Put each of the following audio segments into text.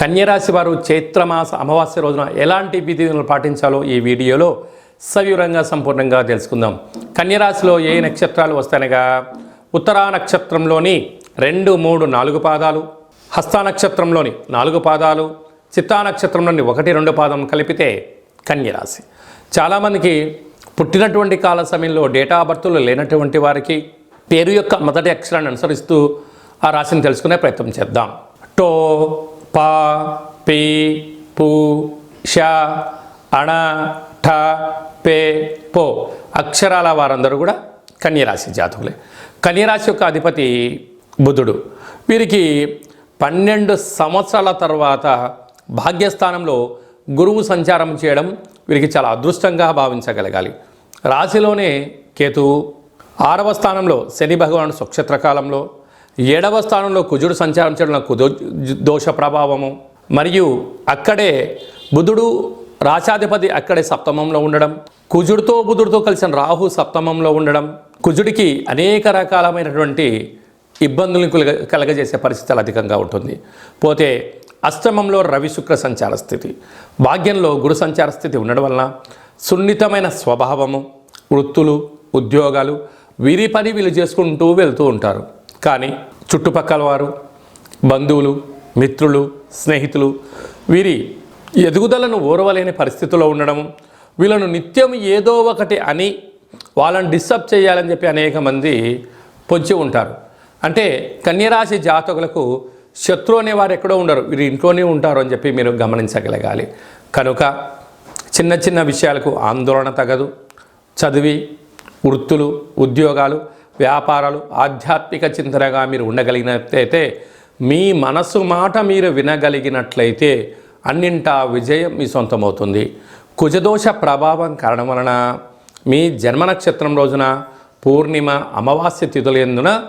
కన్యరాశి వారు చైత్రమాస అమావాస్య రోజున ఎలాంటి విధులను పాటించాలో ఈ వీడియోలో సవివరంగా సంపూర్ణంగా తెలుసుకుందాం. కన్యరాశిలో ఏ నక్షత్రాలు వస్తాయనగా ఉత్తరా నక్షత్రంలోని రెండు మూడు నాలుగు పాదాలు హస్త నక్షత్రంలోని నాలుగు పాదాలు చిత్తా నక్షత్రంలోని ఒకటి రెండు పాదం కలిపితే కన్యరాశి. చాలామందికి పుట్టినటువంటి కాల సమయంలో డేటా బర్త్లు లేనటువంటి వారికి పేరు యొక్క మొదటి అక్షరాన్ని అనుసరిస్తూ ఆ రాశిని తెలుసుకునే ప్రయత్నం చేద్దాం. టో పా పి పు ష అణ ఠ పే పో. అక్షరాల వారందరూ కూడా కన్యరాశి జాతకులే. కన్యరాశి యొక్క అధిపతి బుధుడు. వీరికి పన్నెండు సంవత్సరాల తర్వాత భాగ్యస్థానంలో గురువు సంచారం చేయడం వీరికి చాలా అదృష్టంగా భావించగలగాలి. రాశిలోనే కేతువు ఆరవ స్థానంలో శని భగవానుడు స్వక్షేత్ర కాలంలో ఏడవ స్థానంలో కుజుడు సంచారం చేయడం కుదో దోష ప్రభావము. మరియు అక్కడే బుధుడు రాశాధిపతి అక్కడే సప్తమంలో ఉండడం కుజుడితో బుధుడితో కలిసిన రాహు సప్తమంలో ఉండడం కుజుడికి అనేక రకాలమైనటువంటి ఇబ్బందులను కలగ- కలగజేసే పరిస్థితులు అధికంగా ఉంటుంది. పోతే అష్టమంలో రవి శుక్ర సంచార స్థితి. భాగ్యంలో గురు సంచార స్థితి ఉండడం వలన సున్నితమైన స్వభావము వృత్తులు ఉద్యోగాలు వీరి పని వీళ్ళు చేసుకుంటూ వెళ్తూ ఉంటారు. కానీ చుట్టుపక్కల వారు బంధువులు మిత్రులు స్నేహితులు వీరి ఎదుగుదలను ఓర్వలేని పరిస్థితిలో ఉండడం వీళ్ళను నిత్యం ఏదో ఒకటి అని వాళ్ళని డిస్టర్బ్ చేయాలని చెప్పి అనేక మంది పొంచి ఉంటారు. అంటే కన్యరాశి జాతకులకు శత్రు అనేవారు ఎక్కడో ఉండరు. వీరు ఇంట్లోనే ఉంటారు అని చెప్పి మీరు గమనించగలగాలి. కనుక చిన్న చిన్న విషయాలకు ఆందోళన తగదు. చదివి వృత్తులు ఉద్యోగాలు వ్యాపారాలు ఆధ్యాత్మిక చింతనగా మీరు ఉండగలిగినట్లయితే మీ మనసు మాట మీరు వినగలిగినట్లయితే అన్నింటా విజయం మీ సొంతమవుతుంది. కుజదోష ప్రభావం కారణం వలన మీ జన్మ నక్షత్రం రోజున పూర్ణిమ అమావాస్య తిథుల ఎందున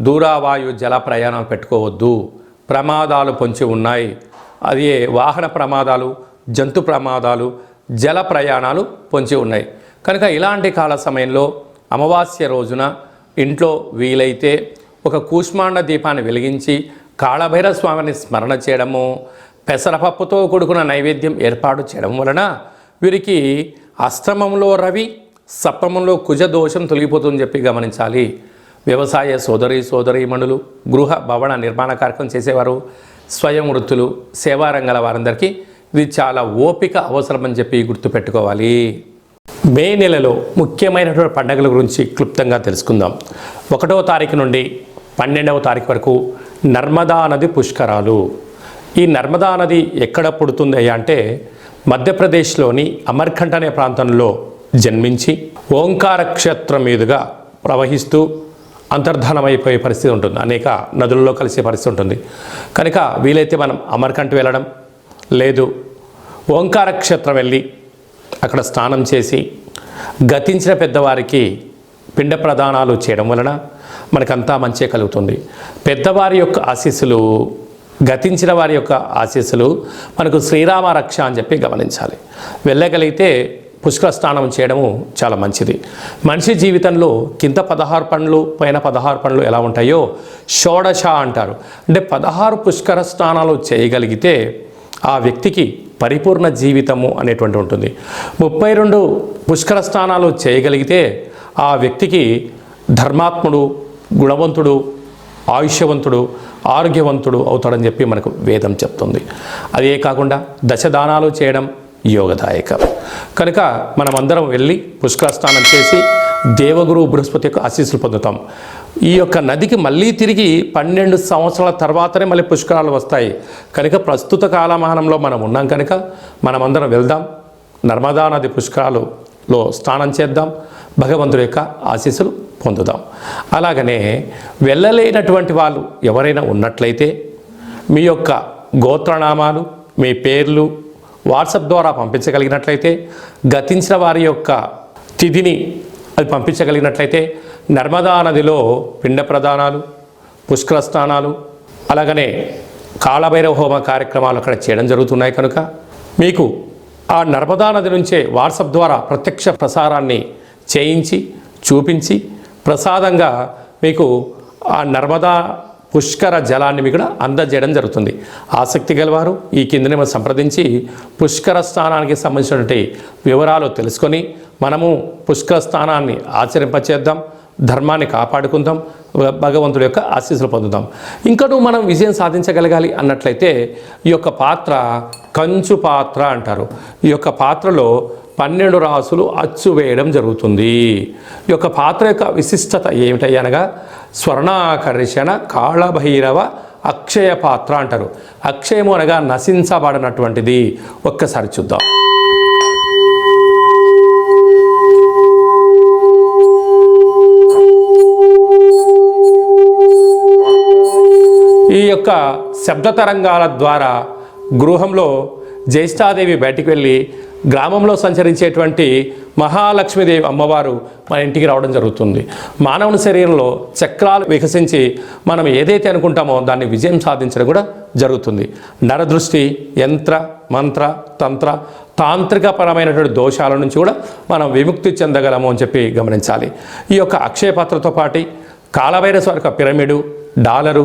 దూరావాయు జల ప్రయాణం పెట్టుకోవద్దు. ప్రమాదాలు పొంచి ఉన్నాయి. అది వాహన ప్రమాదాలు జంతు ప్రమాదాలు జల ప్రయాణాలు పొంచి ఉన్నాయి. కనుక ఇలాంటి కాల సమయంలో అమావాస్య రోజున ఇంట్లో వీలైతే ఒక కూష్మాండ దీపాన్ని వెలిగించి కాళభైరవ స్వామిని స్మరణ చేయడము పెసరపప్పుతో కూడుకున్న నైవేద్యం ఏర్పాటు చేయడం వలన వీరికి అష్టమంలో రవి సప్తమంలో కుజ దోషం తొలగిపోతుందని చెప్పి గమనించాలి. వ్యవసాయ సోదరి సోదరీమణులు గృహ భవన నిర్మాణ కార్యక్రమం చేసేవారు స్వయం వృత్తులు సేవారంగాల వారందరికీ ఇది చాలా ఓపిక అవసరమని చెప్పి గుర్తుపెట్టుకోవాలి. మే నెలలో ముఖ్యమైనటువంటి పండుగల గురించి క్లుప్తంగా తెలుసుకుందాం. ఒకటవ తారీఖు నుండి పన్నెండవ తారీఖు వరకు నర్మదా నది పుష్కరాలు. ఈ నర్మదా నది ఎక్కడ పుడుతుంది అంటే మధ్యప్రదేశ్లోని అమర్ఖండ్ అనే ప్రాంతంలో జన్మించి ఓంకార క్షేత్రం మీదుగా ప్రవహిస్తూ అంతర్ధానమైపోయే పరిస్థితి ఉంటుంది. అనేక నదులలో కలిసే పరిస్థితి ఉంటుంది. కనుక వీలైతే మనం అమర్కంఠ వెళ్ళడం లేదు ఓంకార క్షేత్రం వెళ్ళి అక్కడ స్నానం చేసి గతించిన పెద్దవారికి పిండ ప్రదానాలు చేయడం వలన మనకంతా మంచి కలుగుతుంది. పెద్దవారి యొక్క ఆశీస్సులు గతించిన వారి యొక్క ఆశీస్సులు మనకు శ్రీరామ రక్ష అని చెప్పి గమనించాలి. వెళ్ళగలిగితే పుష్కర స్నానం చేయడము చాలా మంచిది. మనిషి జీవితంలో కింద పదహారు పండ్లు పైన పదహారు పండ్లు ఎలా ఉంటాయో షోడశ అంటారు. అంటే పదహారు పుష్కర స్నానాలు చేయగలిగితే ఆ వ్యక్తికి పరిపూర్ణ జీవితము అనేటువంటి ఉంటుంది. ముప్పై రెండు పుష్కర స్నానాలు చేయగలిగితే ఆ వ్యక్తికి ధర్మాత్ముడు గుణవంతుడు ఆయుష్యవంతుడు ఆరోగ్యవంతుడు అవుతాడని చెప్పి మనకు వేదం చెప్తుంది. అదే కాకుండా దశదానాలు చేయడం యోగదాయకం. కనుక మనమందరం వెళ్ళి పుష్కర స్నానం చేసి దేవగురు బృహస్పతి యొక్క ఆశీస్సులు పొందుతాం. ఈ యొక్క నదికి మళ్ళీ తిరిగి పన్నెండు సంవత్సరాల తర్వాతనే మళ్ళీ పుష్కరాలు వస్తాయి. కనుక ప్రస్తుత కాలమానంలో మనం ఉన్నాం కనుక మనమందరం వెళ్దాం. నర్మదా నది పుష్కరాలులో స్నానం చేద్దాం. భగవంతుడి యొక్క ఆశీస్సులు పొందుదాం. అలాగనే వెళ్ళలేనటువంటి వాళ్ళు ఎవరైనా ఉన్నట్లయితే మీ యొక్క గోత్రనామాలు మీ పేర్లు వాట్సాప్ ద్వారా పంపించగలిగినట్లయితే గతించిన వారి యొక్క తిథిని అది పంపించగలిగినట్లయితే నర్మదా నదిలో పిండ ప్రదానాలు పుష్కర స్నానాలు అలాగనే కాళభైరవ హోమ కార్యక్రమాలు అక్కడ చేయడం జరుగుతున్నాయి కనుక మీకు ఆ నర్మదా నది నుంచే వాట్సాప్ ద్వారా ప్రత్యక్ష ప్రసారాన్ని చేయించి చూపించి ప్రసాదంగా మీకు ఆ నర్మదా పుష్కర జలాన్ని మీకు కూడా అందజేయడం జరుగుతుంది. ఆసక్తి గలవారు ఈ కిందనే మనం సంప్రదించి పుష్కర స్థానానికి సంబంధించినటువంటి వివరాలు తెలుసుకొని మనము పుష్కర స్థానాన్ని ఆచరింపచేద్దాం. ధర్మాన్ని కాపాడుకుందాం భగవంతుడి యొక్క ఆశీస్సులు పొందుదాం. ఇంకను మనం విజయం సాధించగలగాలి అన్నట్లయితే ఈ యొక్క పాత్ర కంచు పాత్ర అంటారు. ఈ యొక్క పాత్రలో పన్నెండు రాసులు అచ్చు వేయడం జరుగుతుంది. ఈ యొక్క పాత్ర యొక్క విశిష్టత ఏమిటయ్యి అనగా స్వర్ణాకర్షణ కాళభైరవ అక్షయ పాత్ర అంటారు. అక్షయము అనగా నశించబడినటువంటిది. ఒక్కసారి చూద్దాం. ఈ యొక్క శబ్ద తరంగాల ద్వారా గృహంలో జ్యేష్ఠాదేవి బయటికి వెళ్ళి గ్రామంలో సంచరించేటువంటి మహాలక్ష్మీదేవి అమ్మవారు మన ఇంటికి రావడం జరుగుతుంది. మానవుని శరీరంలో చక్రాలు వికసించి మనం ఏదైతే అనుకుంటామో దాన్ని విజయం సాధించడం కూడా జరుగుతుంది. నరదృష్టి యంత్ర మంత్ర తంత్ర తాంత్రికపరమైనటువంటి దోషాల నుంచి కూడా మనం విముక్తి చెందగలము అని చెప్పి గమనించాలి. ఈ యొక్క అక్షయ పాత్రతో పాటి కాలవైరస్ యొక్క పిరమిడు డాలరు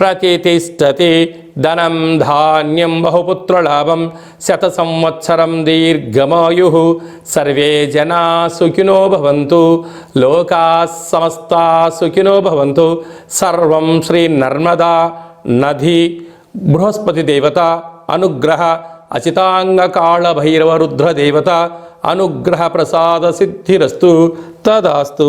ప్రతిష్టతి ధనం ధాన్యం బహుపుత్రలాభం శత సంవత్సరం దీర్ఘమాయు. సర్వే జనా సుఖినో భవంతు లోకా సమస్తా సుఖినో భవంతు. సర్వం శ్రీ నర్మదా నది బృహస్పతి దేవత అనుగ్రహ అచితాంగ కాళభైరవ రుద్రదేవత అనుగ్రహ ప్రసాద సిద్ధిరస్తు తదాస్తు.